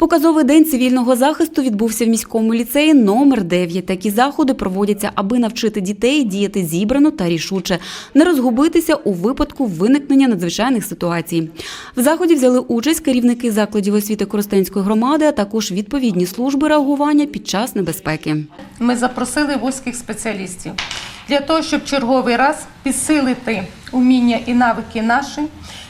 Показовий день цивільного захисту відбувся в міському ліцеї номер 9. Такі заходи проводяться, аби навчити дітей діяти зібрано та рішуче, не розгубитися у випадку виникнення надзвичайних ситуацій. В заході взяли участь керівники закладів освіти Коростенської громади, а також відповідні служби реагування під час небезпеки. Ми запросили вузьких спеціалістів для того, щоб черговий раз підсилити уміння і навики наші,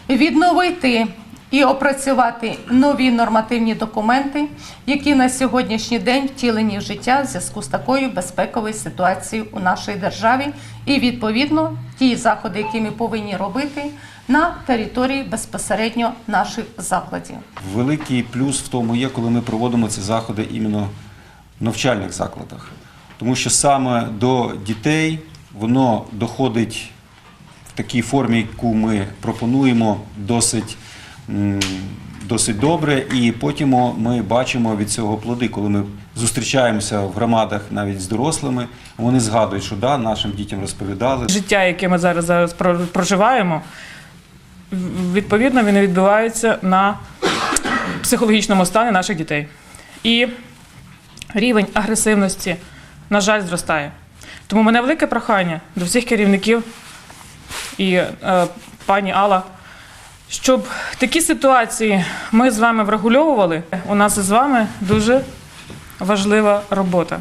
відновити і опрацювати нові нормативні документи, які на сьогоднішній день втілені в життя в зв'язку з такою безпековою ситуацією у нашій державі, і відповідно ті заходи, які ми повинні робити на території безпосередньо наших закладів. Великий плюс в тому є, коли ми проводимо ці заходи іменно в навчальних закладах. Тому що саме до дітей воно доходить в такій формі, яку ми пропонуємо, досить, досить добре. І потім ми бачимо від цього плоди, коли ми зустрічаємося в громадах навіть з дорослими, вони згадують, що да, нашим дітям розповідали. життя, яке ми зараз, зараз про- проживаємо, відповідно, він відбувається на психологічному стані наших дітей. І рівень агресивності, на жаль, зростає. Тому мене велике прохання до всіх керівників і е, пані Алла, щоб такі ситуації ми з вами врегульовували. У нас з вами дуже важлива робота.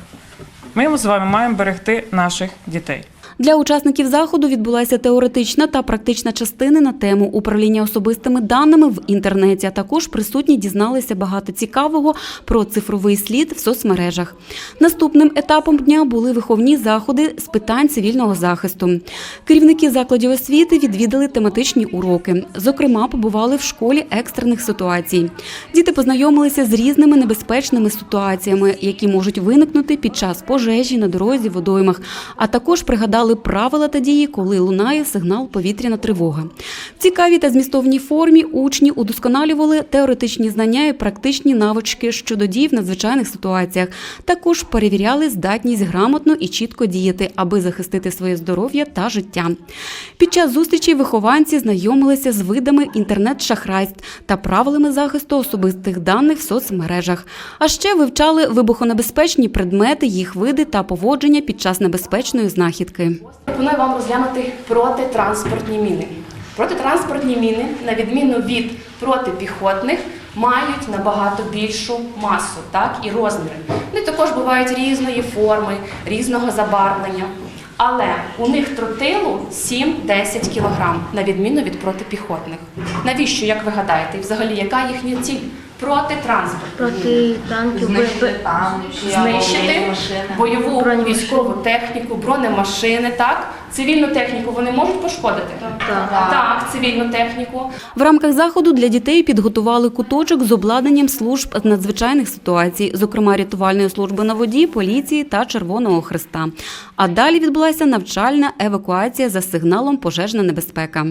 Ми з вами маємо берегти наших дітей. Для учасників заходу відбулася теоретична та практична частини на тему управління особистими даними в інтернеті. А також присутні дізналися багато цікавого про цифровий слід в соцмережах. Наступним етапом дня були виховні заходи з питань цивільного захисту. Керівники закладів освіти відвідали тематичні уроки. Зокрема, побували в школі екстрених ситуацій. Діти познайомилися з різними небезпечними ситуаціями, які можуть виникнути під час пожежі на дорозі, водоймах, а також пригадали правила та дії, коли лунає сигнал повітряна тривога. В цікавій та змістовній формі учні удосконалювали теоретичні знання і практичні навички щодо дій в надзвичайних ситуаціях. Також перевіряли здатність грамотно і чітко діяти, аби захистити своє здоров'я та життя. Під час зустрічі вихованці знайомилися з видами інтернет-шахрайств та правилами захисту особистих даних в соцмережах. А ще вивчали вибухонебезпечні предмети, їх види та поводження під час небезпечної знахідки. Пропоную вам розглянути протитранспортні міни. Протитранспортні міни, на відміну від протипіхотних, мають набагато більшу масу так, і розміри. Вони також бувають різної форми, різного забарвлення. Але у них тротилу 7-10 кг, на відміну від протипіхотних. Навіщо, як ви гадаєте, і взагалі яка їхня ціль? Протитранспорт. проти танків, Знищити, знищити бойову Бронемашини. військову техніку, бронемашини, так? Цивільну техніку вони можуть пошкодити? Так. Так, цивільну техніку. В рамках заходу для дітей підготували куточок з обладнанням служб з надзвичайних ситуацій, зокрема рятувальної служби на воді, поліції та Червоного Христа. А далі відбулася навчальна евакуація за сигналом пожежна небезпека.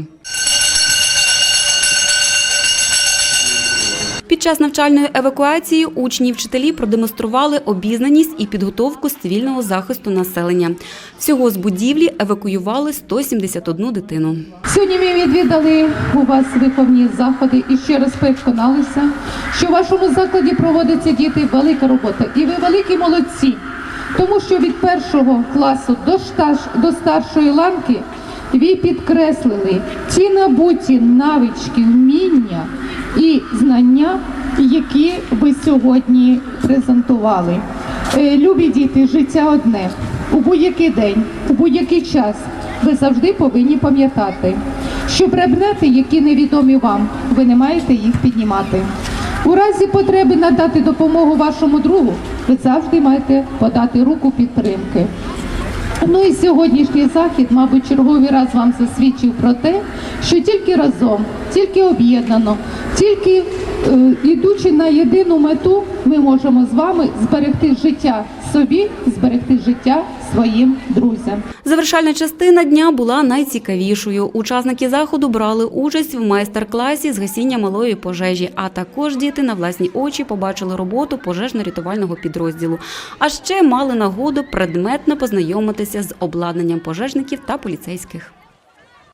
Під час навчальної евакуації учні і вчителі продемонстрували обізнаність і підготовку з цивільного захисту населення. Всього з будівлі евакуювали 171 дитину. Сьогодні ми відвідали у вас виховні заходи і ще раз переконалися, що в вашому закладі проводиться діти велика робота. І ви великі молодці, тому що від першого класу до, шташ- до старшої ланки ви підкреслили ті набуті навички, вміння і знання, які ви сьогодні презентували. Е, Любі діти, життя одне. У будь-який день, у будь-який час ви завжди повинні пам'ятати, що предмети, які невідомі вам, ви не маєте їх піднімати. У разі потреби надати допомогу вашому другу, ви завжди маєте подати руку підтримки. Ну і сьогоднішній захід, мабуть, черговий раз вам засвідчив про те, що тільки разом, тільки об'єднано, тільки е, ідучи на єдину мету, ми можемо з вами зберегти життя собі, зберегти життя своїм друзям. Завершальна частина дня була найцікавішою. Учасники заходу брали участь в майстер-класі з гасіння малої пожежі, а також діти на власні очі побачили роботу пожежно-рятувального підрозділу. А ще мали нагоду предметно познайомитися з обладнанням пожежників та поліцейських.